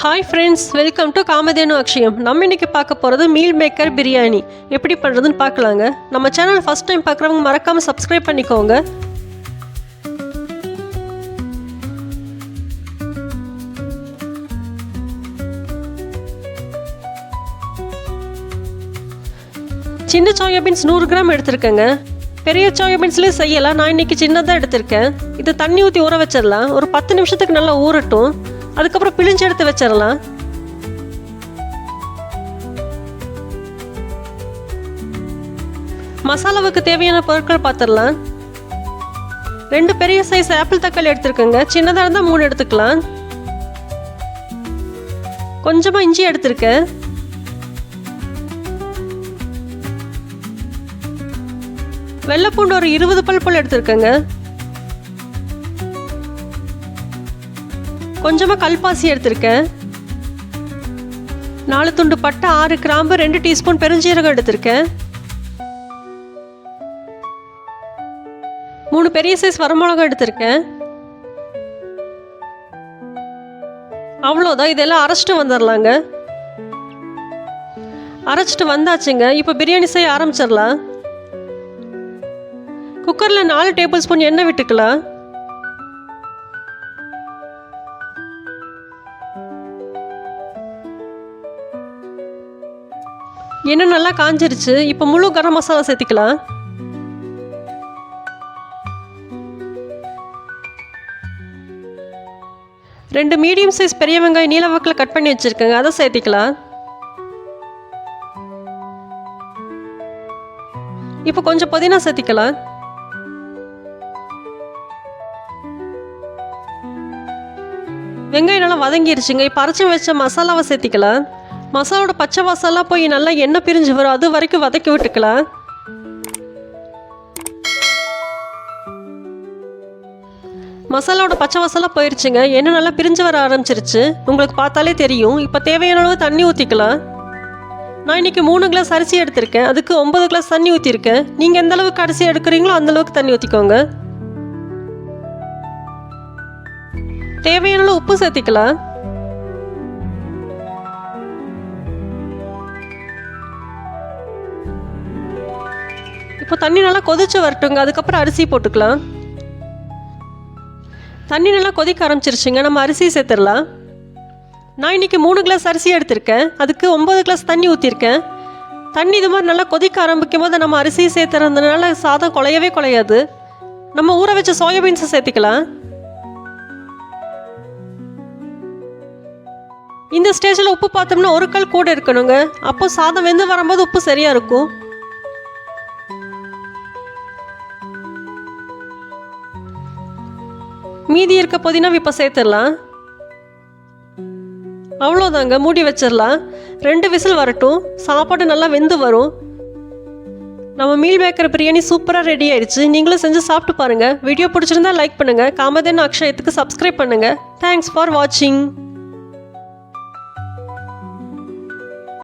Hi friends welcome to Kamadhenu Akshayam நம்ம இன்னைக்கு பார்க்க போகிறது மீல் மேக்கர் பிரியாணி. எப்படி பண்ணுறதுன்னு பார்க்கலாங்க. நம்ம சேனல் ஃபஸ்ட் டைம் பார்க்குறவங்க மறக்காமல் சப்ஸ்கிரைப் பண்ணிக்கோங்க. சின்ன சோயாபீன்ஸ் நூறு கிராம் எடுத்திருக்கேங்க. பெரிய சோயாபீன்ஸ்லேயும் செய்யலாம். நான் இன்னைக்கு சின்னதாக எடுத்திருக்கேன். இது தண்ணி ஊற்றி ஊற வச்சிடலாம். ஒரு பத்து நிமிஷத்துக்கு நல்லா ஊறட்டும். அதுக்கப்புறம் பிழிஞ்சு எடுத்து வச்சிடலாம். மசாலாவுக்கு தேவையான பொருட்கள் பார்த்துடலாம் ரெண்டு பெரிய சைஸ் ஆப்பிள் தக்காளி எடுத்துருக்கோங்க. சின்னதாக இருந்தால் மூணு எடுத்துக்கலாம். கொஞ்சமாக இஞ்சி எடுத்திருக்கேன். வெள்ளைப்பூண்டு ஒரு இருபது பல் போல் எடுத்திருக்கேங்க. கொஞ்சமாக கல்பாசி எடுத்திருக்கேன் நாலு துண்டு பட்டை ஆறு கிராம்பு ரெண்டு டீஸ்பூன் பெருஞ்சீரகம் எடுத்திருக்கேன் மூணு பெரிய சைஸ் வரமிளகம் எடுத்திருக்கேன் அவ்வளோதான் இதெல்லாம் அரைச்சிட்டு வந்துடலாங்க அரைச்சிட்டு வந்தாச்சுங்க இப்போ பிரியாணி செய்ய ஆரம்பிச்சிடலாம் குக்கரில் நாலு டேபிள் ஸ்பூன் எண்ணெய் விட்டுக்கலாம். எண்ணெய் நல்லா காஞ்சிருச்சு? இப்போ முழு கரம் மசாலா சேர்த்துக்கலாம். ரெண்டு மீடியம் சைஸ் பெரிய வெங்காயம் நீல வாக்கில் கட் பண்ணி வச்சுருக்கேங்க. அதை சேர்த்திக்கலாம். இப்போ கொஞ்சம் புதினா சேர்த்திக்கலாம். வெங்காயம் நல்லா வதங்கிருச்சுங்க. இப்போ அரைச்சி வச்ச மசாலாவை சேர்த்திக்கலாம். மசாலோட பச்சை வாசலாம் போய் நல்லா எண்ணெய் பிரிஞ்சு வரும். அது வரைக்கும் வதக்கி விட்டுக்கலாம். மசாலாவோட பச்சை வாசலாக போயிருச்சுங்க. எண்ணெய் நல்லா பிரிஞ்சு வர ஆரம்பிச்சிருச்சு. உங்களுக்கு பார்த்தாலே தெரியும். இப்போ தேவையான அளவு தண்ணி ஊற்றிக்கலாம் நான் இன்னைக்கு மூணு கிளாஸ் அரிசி எடுத்திருக்கேன். அதுக்கு ஒன்பது கிளாஸ் தண்ணி ஊற்றிருக்கேன் நீங்கள் எந்த அளவுக்கு அரிசி எடுக்கிறீங்களோ அந்த அளவுக்கு தண்ணி ஊற்றிக்கோங்க தேவையான அளவு உப்பு சேர்த்திக்கலாம். இப்போ தண்ணி நல்லா கொதிச்சு வரட்டுங்க. அதுக்கப்புறம் அரிசி போட்டுக்கலாம். தண்ணி நல்லா கொதிக்க ஆரம்பிச்சிருச்சுங்க. நம்ம அரிசி சேர்த்துடலாம். நான் இன்னைக்கு மூணு கிளாஸ் அரிசி எடுத்திருக்கேன். அதுக்கு ஒம்பது கிளாஸ் தண்ணி ஊற்றிருக்கேன் தண்ணி இது மாதிரி நல்லா கொதிக்க ஆரம்பிக்கும் போது நம்ம அரிசி சேர்த்துறதுனால சாதம் குலையவே குலையாது. நம்ம ஊற வச்ச சோயாபீன்ஸை சேர்த்துக்கலாம். இந்த ஸ்டேஜில் உப்பு பார்த்தோம்னா ஒரு கல் கூட இருக்கணுங்க. அப்போ சாதம் வெந்து வரும்போது உப்பு சரியாக இருக்கும். மீதி இருக்க புதினா இப்போ சேர்த்துடலாம். அவ்வளோதாங்க மூடி வச்சிடலாம். ரெண்டு விசில் வரட்டும். சாப்பாடு நல்லா வெந்து வரும். நம்ம மீல் மேக்கர் பிரியாணி சூப்பராக ரெடி ஆயிடுச்சு. நீங்களும் செஞ்சு சாப்பிட்டு பாருங்கள் வீடியோ பிடிச்சிருந்தா லைக் பண்ணுங்கள் காமதேன் அக்ஷயத்துக்கு சப்ஸ்கிரைப் பண்ணுங்கள் தேங்க்ஸ் ஃபார் வாட்சிங்